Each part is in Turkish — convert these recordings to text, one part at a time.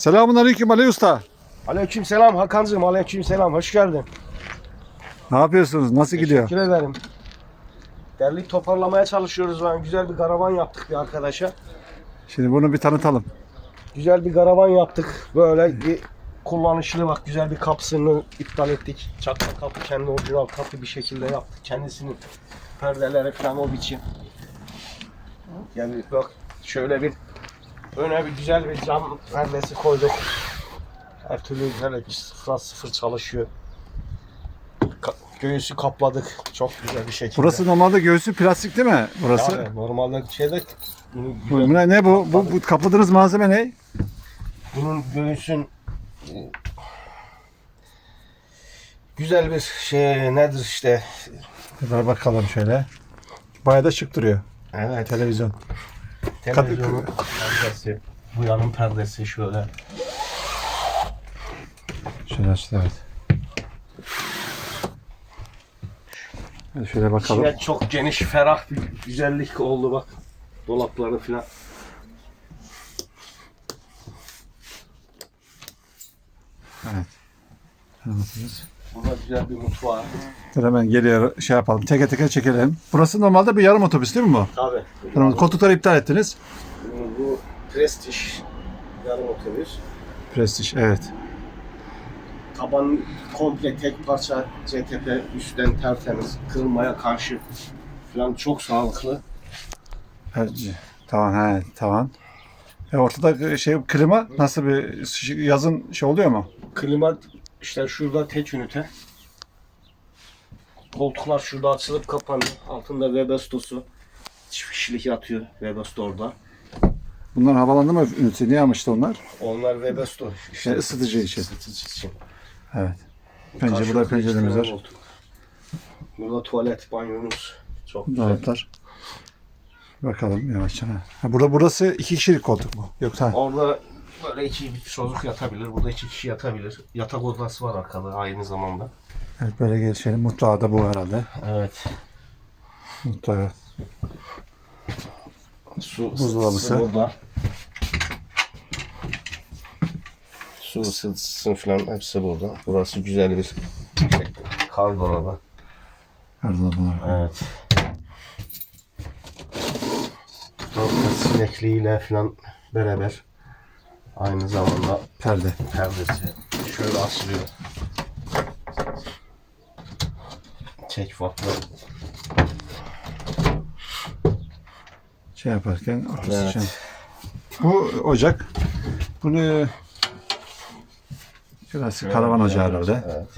Selamun aleyküm Ali Usta. Aleyküm selam Hakan'cığım aleyküm selam hoş geldin. Ne yapıyorsunuz? Nasıl gidiyor? Teşekkür ederim. Derlik toparlamaya çalışıyoruz ben. Güzel bir karavan yaptık bir arkadaşa. Şimdi bunu bir tanıtalım. Güzel bir karavan yaptık. Böyle bir kullanışlı bak güzel bir kapısını iptal ettik. Çakma kapı kendi orijinal kapı bir şekilde yaptık. Kendisinin perdeleri falan o biçim. Yani bak şöyle bir öne bir güzel bir cam perdesi koyduk. Her türlü bir sıfır sıfır çalışıyor. Ka- göğüsü kapladık. Çok güzel bir şekilde. Burası normalde göğsü plastik değil mi? Burası. Abi, normalde şeyde bunu Bu, bu ne, bu? bu? Bu kapladığınız malzeme ne? bunun göğsün e, güzel bir şey nedir işte Ver bakalım şöyle. Bayağı da şık duruyor. evet Televizyon. Televizyonun perdesi bu yanın perdesi şöyle Şöyle açtı evet. Hadi şöyle bakalım. içine çok geniş ferah bir güzellik oldu bak dolapları falan Evet. Anlatırız. Burada güzel bir mutfağı Dur hemen geliyor şey yapalım. Teke teke çekelim. Burası normalde bir yarım otobüs değil mi bu? tabi Tamam, koltukları iptal ettiniz. bu Prestige yarım otobüs Prestige evet. taban komple tek parça CTP üstten tertemiz kırılmaya karşı falan çok sağlıklı Evet, Tamam he tamam. E ortada şey klima nasıl bir yazın şey oluyor mu? Klima işte şurada tek ünite. Koltuklar şurada açılıp kapanıyor. Altında Webesto'su. Çift kişilik yatıyor Webesto orada. Bunlar havalandırma ünitesi. Niye almıştı onlar? Onlar Webesto. Şey, ısıtıcı için. ısıtıcı için. Evet. Pencere, penceremiz iki var. tane koltuk. Burada tuvalet, banyomuz. Çok güzel. Dolaplar. Bakalım yavaşça. Ha, burada burası iki kişilik koltuk mu? Yoksa Orada böyle iki çocuk yatabilir. Burada iki kişi yatabilir. Yatak odası var arkada aynı zamanda. evet, böyle geçelim. Mutfağı da bu herhalde. Evet. Mutfağı. Su Buzdolabısı. ısıtıcısı burada. Su ısıtıcısı falan hepsi burada. Burası güzel bir şey, kar dolabı. Herhalde bunlar. Evet. Burada sinekliğiyle falan beraber aynı zamanda Perde. perdesi şöyle asılıyor. Çek farklı. Şey yaparken Evet. için. Bu ocak. Bunu klasik karavan ocağı herhalde. Evet.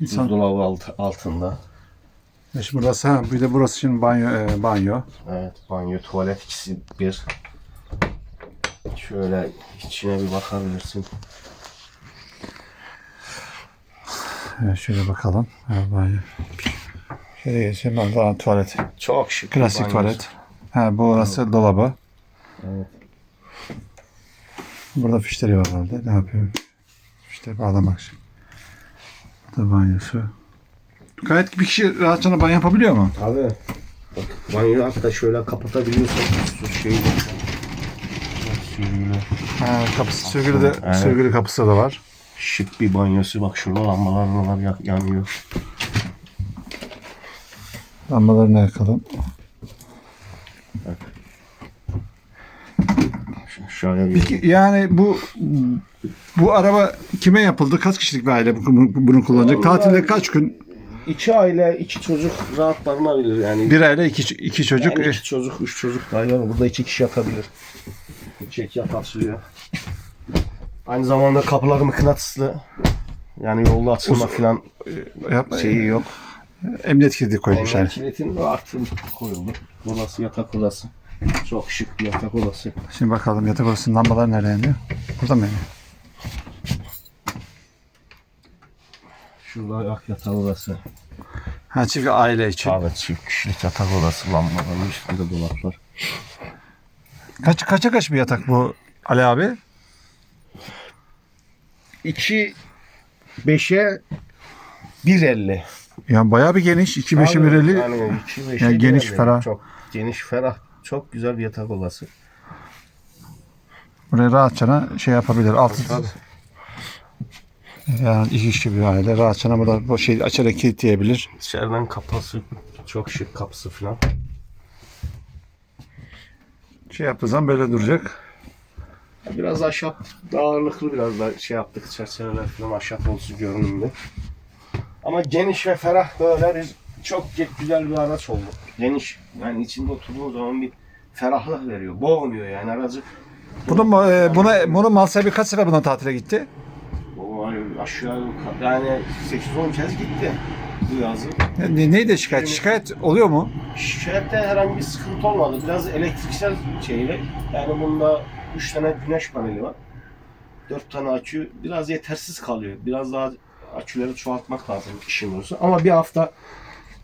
İnsan, Buzdolabı alt, altında. Şimdi burası, ha, bir de burası şimdi banyo, e, banyo. Evet, banyo, tuvalet ikisi bir. Şöyle içine bir bakabilirsin. Evet, şöyle bakalım. Banyo. Şöyle geçelim. Daha tuvalet. Çok şık. Klasik banyosu. tuvalet. Ha, bu orası dolabı. Evet. Burada fişleri var herhalde. Ne yapıyor? Fişleri bağlamak için. Burada banyosu. Gayet bir kişi rahatça banyo yapabiliyor mu? Abi bak banyoyu hatta şöyle kapatabiliyorsun. Su şeyi. Sürgülü. Ha, kapısı sürgülü de Evet. sürgülü kapısı da var. Şık bir banyosu. Bak şurada lambalar lambalar ya- yanıyor. Lambalarını yakalım. Şöyle bir Peki yani bu bu araba kime yapıldı? Kaç kişilik bir aile bu- bu- bunu kullanacak? Tatilde kaç gün? iki aile, iki çocuk rahat barınabilir yani. Bir aile iki, iki çocuk. Yani iki çocuk, üç çocuk daha var. Burada iki kişi yatabilir. Çek yat açılıyor. Aynı zamanda kapıları mıknatıslı. Yani yolda açılma falan Eh, yapma, şeyi yok. emniyet kilidi koymuş yani. Kilitin artı koyuldu. Burası yatak odası. Çok şık bir yatak odası. Şimdi bakalım yatak odasının lambalar nereye yanıyor? Burada mı yanıyor? Şurada yak yatak odası. Ha çift aile için. Evet çift kişilik yatak odası. Lambaların üstünde dolaplar. Kaç kaça kaç bir yatak bu Ali abi? 2 5'e 1.50. Yani bayağı bir geniş. 2 5'e 1.50. Yani, iki beşe Yani geniş, 1.50. ferah. Çok geniş ferah. Çok güzel bir yatak odası. Buraya rahatça şey yapabilir. Altı Tabii. yani iki kişi bir aile rahatça burada bu şey açarak kilitleyebilir. İçeriden kapısı çok şık kapısı falan. Şey yaptığı zaman böyle duracak. Biraz ahşap daha ağırlıklı biraz da şey yaptık çerçeveler falan ahşap olsun görünümlü. Ama geniş ve ferah böyle bir çok güzel bir araç oldu. Geniş yani içinde oturduğun zaman bir ferahlık veriyor. Boğmuyor yani aracı. Bunun e, buna bunun mal sahibi kaç sefer buna tatile gitti? O aşağı yukarı yani 8-10 kez gitti bu yazı. Ne, neydi şikayet? Şikayet oluyor mu? Şikayette herhangi bir sıkıntı olmadı. Biraz elektriksel şeyle. Yani bunda 3 tane güneş paneli var. 4 tane akü biraz yetersiz kalıyor. Biraz daha aküleri çoğaltmak lazım işin olursa. Ama bir haftadan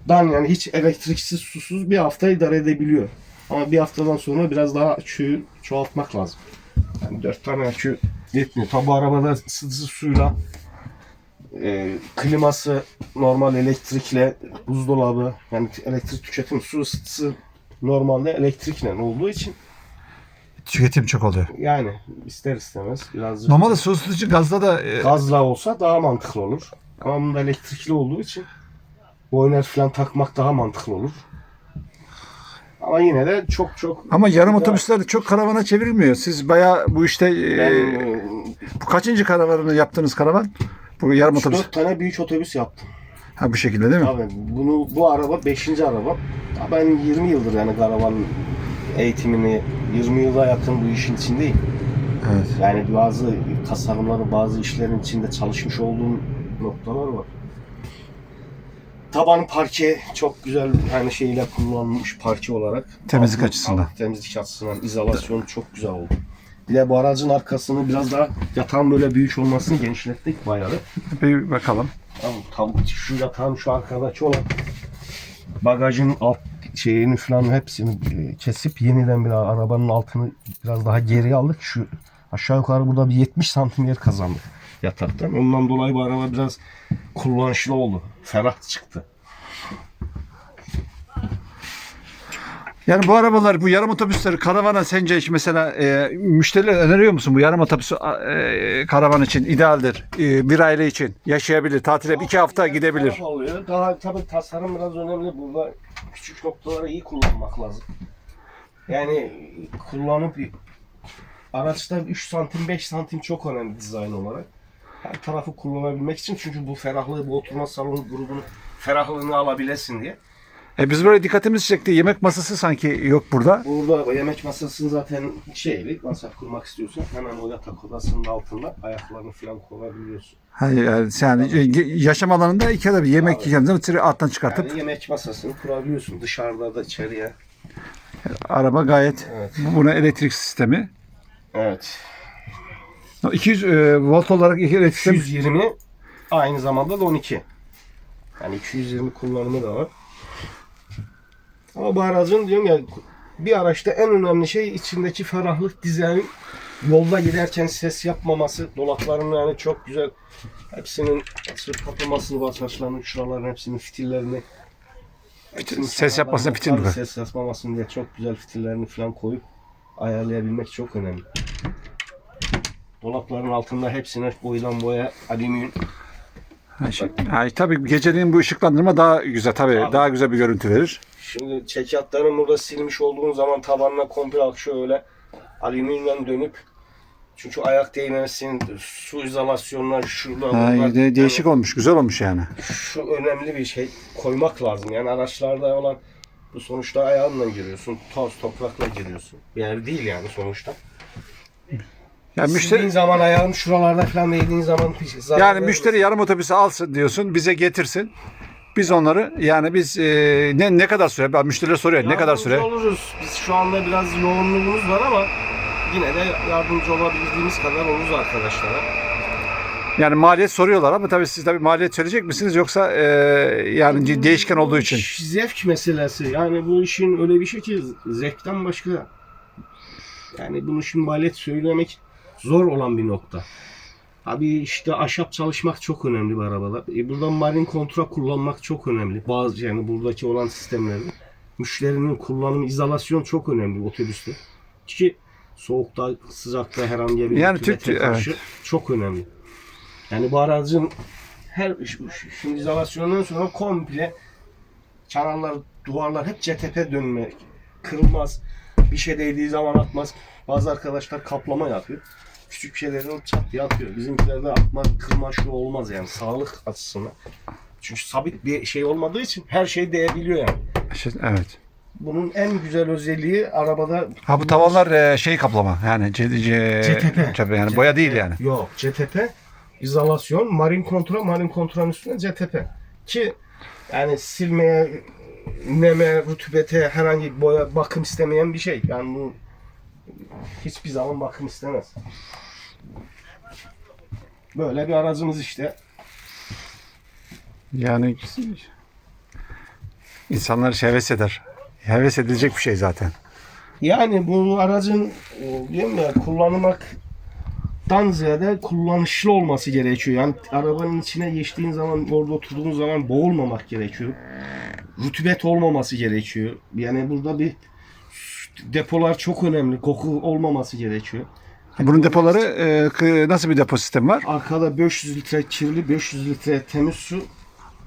yani hiç elektriksiz susuz bir hafta idare edebiliyor. Ama bir haftadan sonra biraz daha aküyü çoğaltmak lazım. Yani 4 tane akü yetmiyor. Tabi arabada ısıtıcı suyla e, kliması normal elektrikle buzdolabı yani elektrik tüketimi su ısıtısı normalde elektrikle olduğu için Tüketim çok oluyor. yani ister istemez birazcık Normalde su ısıtıcı gazda da e, gazla olsa daha mantıklı olur. Ama bunda elektrikli olduğu için boiler falan takmak daha mantıklı olur. Ama yine de çok çok ama yarım otobüsler de çok karavana çevrilmiyor. Siz bayağı bu işte e, ben e, bu kaçıncı karavanını yaptığınız karavan? Bu yarım otobüs. 4 tane büyük otobüs yaptım. Ha bu şekilde değil mi? Abi bunu bu araba 5. araba. Ben 20 yıldır yani karavan eğitimini 20 yıla yakın bu işin içindeyim. Evet. Yani bazı tasarımları, bazı işlerin içinde çalışmış olduğum noktalar var. Taban parke çok güzel yani şeyle kullanılmış parke olarak. Temizlik Altı- açısından. Temizlik açısından izolasyonu çok güzel oldu. Bir de bu aracın arkasını biraz daha yatağın böyle büyük olmasını genişlettik bayağı. Bir bakalım. Tamam, tam şu yatağın şu arkadaki olan bagajın alt şeyini falan hepsini e, kesip yeniden bir arabanın altını biraz daha geriye aldık. Şu aşağı yukarı burada bir 70 santim yer kazandık yataktan. Ondan dolayı bu araba biraz kullanışlı oldu. Ferah çıktı. Yani bu arabalar, bu yarım otobüsleri karavana sence hiç mesela e, müşterilere öneriyor musun? Bu yarım otobüsü e, karavan için idealdir. E, bir aile için yaşayabilir. Tatile iki hafta gidebilir. Ferah oluyor. Daha tabii tasarım biraz önemli. Burada küçük noktaları iyi kullanmak lazım. Yani kullanıp araçta 3 santim 5 santim çok önemli dizayn olarak. Her tarafı kullanabilmek için çünkü bu ferahlığı, bu oturma salonu grubunun ferahlığını alabilesin diye. E, biz böyle dikkatimiz çekti. Yemek masası sanki yok burada. Burada yemek masasını zaten şeyli, masa kurmak istiyorsan hemen o yatak odasının altında ayaklarını falan koyabiliyorsun. Ha, yani, yani e, yaşam alanında iki bir yemek zaman tırı alttan çıkartıp Yani yemek masasını kurabiliyorsun dışarıda da içeriye. araba gayet Evet. bu buna elektrik sistemi. Evet. 200 e, volt olarak elektrik sistemi. 220 aynı zamanda da 12. Yani 220 kullanımı da var. Ama bu aracın diyorum ya bir araçta en önemli şey içindeki ferahlık dizayn. Yolda giderken ses yapmaması, dolapların yani çok güzel hepsinin sırt kapamasını, basınçlarının, şuraların hepsinin fitillerini hepsinin ses yapmasına fitil mi? Ses yapmamasın diye çok güzel fitillerini falan koyup ayarlayabilmek çok önemli. Dolapların altında hepsine boydan boya alüminyum. Ha, şey, ha, tabii geceliğin bu ışıklandırma daha güzel tabii. Tabii. Daha güzel bir görüntü verir. Şimdi çekyatların burada silmiş olduğun zaman tabanına komple şöyle alüminyumdan dönüp çünkü ayak değmesin, su izolasyonuna şurada Ha, de- değişik yani olmuş, güzel olmuş yani. şu önemli bir şey koymak lazım. Yani araçlarda olan bu sonuçta ayağınla giriyorsun, toz toprakla giriyorsun. Bir yer değil yani sonuçta. Yani Müşteri... zaman ayağın şuralarda falan değdiğin zaman zarar yani müşteri yarım otobüsü alsın diyorsun, bize getirsin. Biz onları yani biz e, ne ne kadar süre? Ben müşteriler soruyor ne kadar Yardımcı süre? oluruz. Biz şu anda biraz yoğunluğumuz var ama yine de yardımcı olabildiğimiz kadar oluruz arkadaşlara. Yani maliyet soruyorlar ama tabii siz tabii maliyet söyleyecek misiniz yoksa e, yani değişken olduğu için. İş Zevk meselesi. Yani bu işin öyle bir şey ki zevkten başka. Yani bunu şimdi maliyet söylemek zor olan bir nokta. Abi işte ahşap çalışmak çok önemli bu arabada. E buradan marin kontra kullanmak çok önemli. Bazı yani buradaki olan sistemlerin. Müşterinin kullanım, izolasyon çok önemli otobüste. Ki Soğukta, sıcakta herhangi bir Yani Türk- karşı çok önemli. Yani bu aracın her şimdi izolasyondan sonra komple çanarlar, duvarlar hep CTP dönme. Kırılmaz. Bir şey değdiği zaman atmaz. Bazı arkadaşlar kaplama yapıyor. Küçük şeylerden çat diye atıyor. Bizimkilerde atma, kırma şu olmaz yani sağlık açısından. Çünkü sabit bir şey olmadığı için her şey değebiliyor yani. İşte, evet. Bunun en güzel özelliği arabada Ha bu tavanlar e, şey kaplama yani C, C, CTP. CTP yani boya değil yani. Yok CTP izolasyon, marin kontrol, marin kontrolün üstüne CTP. Ki yani silmeye, neme, rutubete herhangi bir boya bakım istemeyen bir şey. Yani bu hiçbir zaman bakım istemez. Böyle bir aracımız işte. Yani insanlar heves eder. Heves edilecek bir şey zaten. Yani bu aracın e, diyorum ya kullanmaktan ziyade kullanışlı olması gerekiyor. Yani arabanın içine geçtiğin zaman orada oturduğun zaman boğulmamak gerekiyor. Rutubet olmaması gerekiyor. Yani burada bir depolar çok önemli. Koku olmaması gerekiyor. Bunun depoları e, nasıl bir depo sistemi var? Arkada 500 litre kirli, 500 litre temiz su.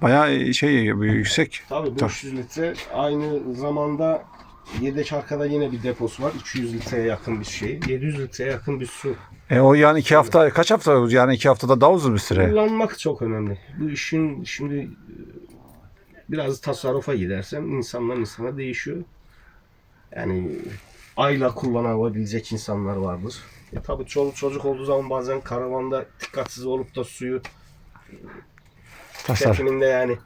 Bayağı şey yüksek. Tabii 500 litre aynı zamanda yedek arkada yine bir deposu var. 200 litreye yakın bir şey. 700 litreye yakın bir su. E o yani iki hafta kaç hafta yani iki haftada daha uzun bir süre. Kullanmak çok önemli. Bu işin şimdi e, biraz tasarrufa gidersen insandan insana değişiyor. Yani ayla kullanabilecek insanlar vardır. E tabii çoluk çocuk olduğu zaman bazen karavanda dikkatsiz olup da suyu Tasar. tüketiminde yani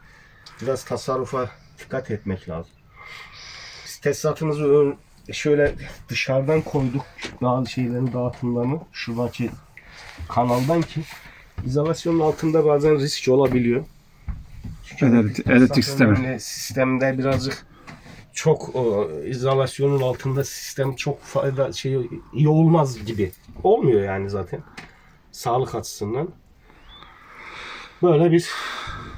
biraz tasarrufa dikkat etmek lazım. Biz tesisatımızı şöyle dışarıdan koyduk bazı şeylerin dağıtımlarını şuradaki kanaldan ki izolasyonun altında bazen risk olabiliyor. Çünkü Elektrik- sistemi. Sistemde birazcık çok o, izolasyonun altında sistem çok fayda şey iyi olmaz gibi. Olmuyor yani zaten. Sağlık açısından. Böyle bir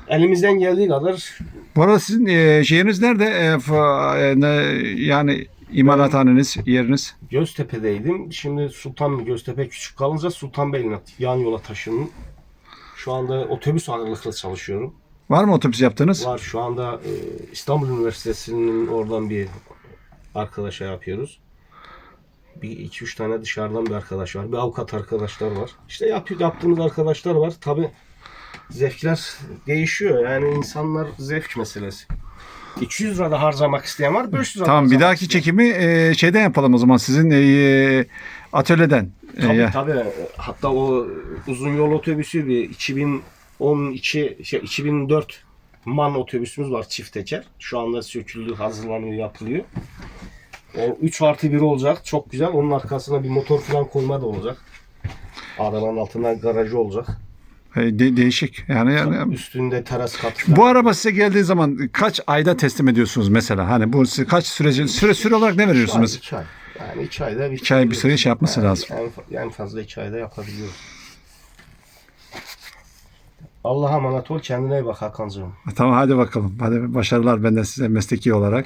elimizden geldiği kadar Bu arada sizin e, şehriniz nerede? E, fa- e, ne- yani imalathaneniz, yeriniz. Göztepe'deydim. Şimdi Sultan Göztepe küçük kalınca Sultanbeyli'ne yan yola taşındım. Şu anda otobüs ağırlıklı çalışıyorum. Var mı otobüs yaptınız? Var şu anda e, İstanbul Üniversitesi'nin oradan bir arkadaşa yapıyoruz. Bir iki üç tane dışarıdan bir arkadaş var. Bir avukat arkadaşlar var. İşte yap, yaptığımız arkadaşlar var. Tabi zevkler değişiyor. Yani insanlar zevk meselesi. 200 lira da harcamak isteyen var. 500 lira da Tamam bir harcamak dahaki isteyen. çekimi e, şeyden yapalım o zaman sizin e, atölyeden. E, Tabii ya- tabii. Hatta o uzun yol otobüsü bir 2012 şey 2004 MAN otobüsümüz var çift teker. Şu anda söküldü, hazırlanıyor, yapılıyor. O 3 artı 1 olacak. Çok güzel. Onun arkasına bir motor falan koyma da olacak. Arabanın altında garajı olacak. de- değişik. Yani, yani Üstünde teras katı bu araba size geldiği zaman kaç ayda teslim ediyorsunuz mesela? Hani bu size kaç süreci süre süre olarak ne veriyorsunuz? 2 ay. Yani 2 ayda bir, İki ay bir süre şey yapması lazım. En, en fazla 2 ayda yapabiliyoruz. Allah'a emanet ol. Kendine iyi bak Hakan'cığım. Tamam hadi bakalım. Hadi başarılar benden size mesleki olarak.